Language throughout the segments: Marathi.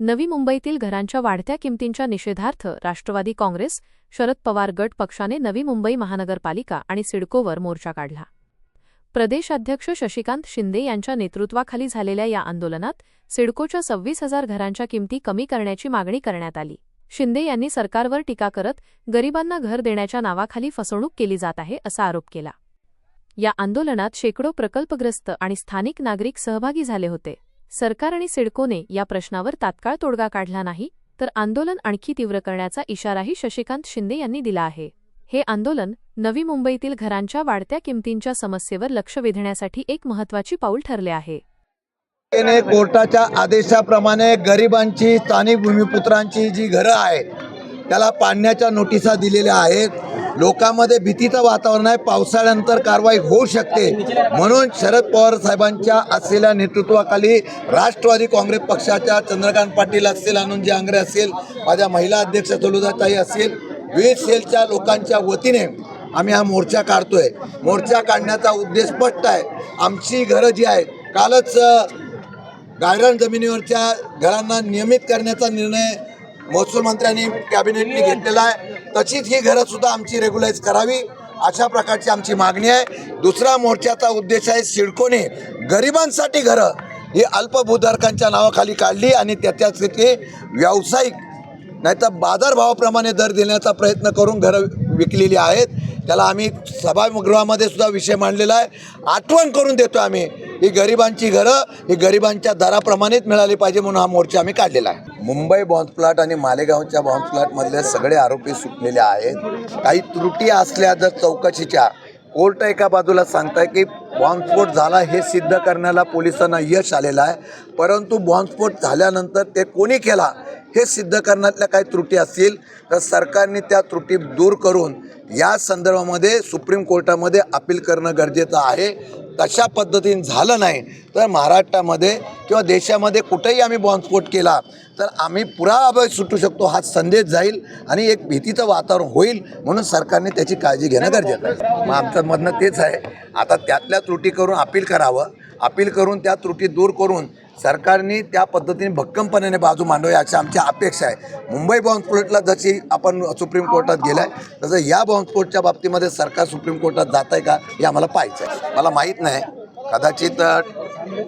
नवी मुंबईतील घरांच्या वाढत्या किमतींच्या निषेधार्थ राष्ट्रवादी काँग्रेस शरद पवार गट पक्षाने नवी मुंबई महानगरपालिका आणि सिडकोवर मोर्चा काढला. प्रदेशाध्यक्ष शशिकांत शिंदे यांच्या नेतृत्वाखाली झालेल्या या आंदोलनात सिडकोच्या सव्वीस हजार घरांच्या किमती कमी करण्याची मागणी करण्यात आली. शिंदे यांनी सरकारवर टीका करत गरिबांना घर देण्याच्या नावाखाली फसवणूक केली जात आहे असा आरोप केला. या आंदोलनात शेकडो प्रकल्पग्रस्त आणि स्थानिक नागरिक सहभागी झाले होते. सरकार आणि सिडकोने या प्रश्नावर तात्काळ तोडगा काढला नाही तर आंदोलन आणखी तीव्र करण्याचा इशाराही शशिकांत शिंदे यांनी दिला आहे. हे आंदोलन नवी मुंबईतील घरांच्या वाढत्या किमतींच्या समस्येवर लक्ष वेधण्यासाठी एक महत्त्वाची पाऊल ठरले आहे. कोर्टाच्या आदेशाप्रमाणे गरिबांची स्थानिक भूमिपुत्रांची जी घरं आहेत त्याला पाडण्याच्या नोटिसा दिलेल्या आहेत. लोकांमध्ये भीतीचं वातावरण आहे. पावसाळ्यानंतर कारवाई होऊ शकते. म्हणून शरद पवार साहेबांच्या असलेल्या नेतृत्वाखाली राष्ट्रवादी काँग्रेस पक्षाच्या चंद्रकांत पाटील असतील आनंदजी आंग्रे असतील माझ्या महिला अध्यक्ष सलुदाताई असतील विविध सेलच्या लोकांच्या वतीने आम्ही हा मोर्चा काढतोय. मोर्चा काढण्याचा उद्देश स्पष्ट आहे. आमची घरं जी आहेत कालच गार्डन गायरान जमिनीवरच्या घरांना नियमित करण्याचा निर्णय महसूल मंत्र्यांनी कॅबिनेटने घेतलेला आहे. तशीच ही घरं सुद्धा आमची रेग्युलाइज करावी. अशा प्रकारची आमची मागणी आहे. दुसरा मोर्चाचा उद्देश आहे सिडकोने गरिबांसाठी घरं. ही अल्पभूधारकांच्या नावाखाली काढली आणि त्याच्यासाठी व्यावसायिक नाहीतर बाजारभावाप्रमाणे दर देण्याचा प्रयत्न करून घरं विकलेली आहेत. त्याला आम्ही सभागृहामध्ये सुद्धा विषय मांडलेला आहे. आठवण करून देतो आम्ही. ही गरिबांची घरं ही गरिबांच्या दराप्रमाणेच मिळाली पाहिजे म्हणून हा मोर्चा आम्ही काढलेला आहे. मुंबई बॉन्स प्लॉट आणि मालेगावच्या बॉन्स प्लॉटमधले सगळे आरोपी सुटलेले आहेत. काही त्रुटी असल्या जर चौकशीच्या. कोर्ट एका बाजूला सांगताय की बॉम्बस्फोट झाला हे सिद्ध करण्याला पोलिसांना यश आलेलं आहे. परंतु बॉम्बस्फोट झाल्यानंतर ते कोणी केला? हे सिद्ध करण्यातल्या काही त्रुटी असतील तर सरकारने त्या त्रुटी दूर करून या संदर्भामध्ये सुप्रीम कोर्टामध्ये अपील करणं गरजेचं आहे. तशा पद्धतीने झालं नाही तर महाराष्ट्रामध्ये किंवा देशामध्ये कुठेही आम्ही बॉम्बस्फोट केला तर आम्ही पुरा अभय सुटू शकतो हा संदेश जाईल आणि एक भीतीचं वातावरण होईल म्हणून सरकारने त्याची काळजी घेणं गरजेचं आहे. मग आमचं म्हणणं तेच आहे आता त्यातल्या त्रुटी करून अपील करावं अपील करून त्या त्रुटी दूर करून सरकारने त्या पद्धतीने भक्कमपणाने बाजू मांडवी अशी आमची अपेक्षा आहे. मुंबई बॉम्बस्फोटला जशी आपण सुप्रीम कोर्टात गेलाय तसं या बॉम्बस्फोटच्या बाबतीमध्ये सरकार सुप्रीम कोर्टात जात आहे का हे आम्हाला पाहायचं आहे मला माहीत नाही. कदाचित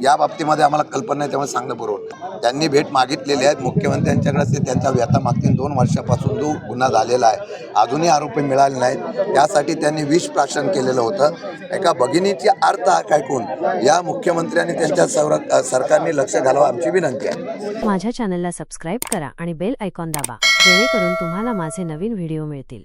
या बाबतीमध्ये आम्हाला कल्पना नाही त्यामुळे सांगणं बरोबर. त्यांनी भेट मागितलेली आहेत मुख्यमंत्र्यांच्याकडे ते त्यांच्या व्यथा मागतील. दोन वर्षापासून जो गुन्हा झालेला आहे अजूनही आरोपी मिळाले नाहीत. त्यासाठी त्यांनी विष प्राशन केलेलं होतं. एका भगिनीची अर्थ ऐकून या मुख्यमंत्र्यांनी त्यांच्या सौर सरकारने लक्ष घालावं आमची विनंती आहे. माझ्या चॅनलला सबस्क्राईब करा आणि बेल ऐकॉन दाबा जेणेकरून तुम्हाला माझे नवीन व्हिडिओ मिळतील.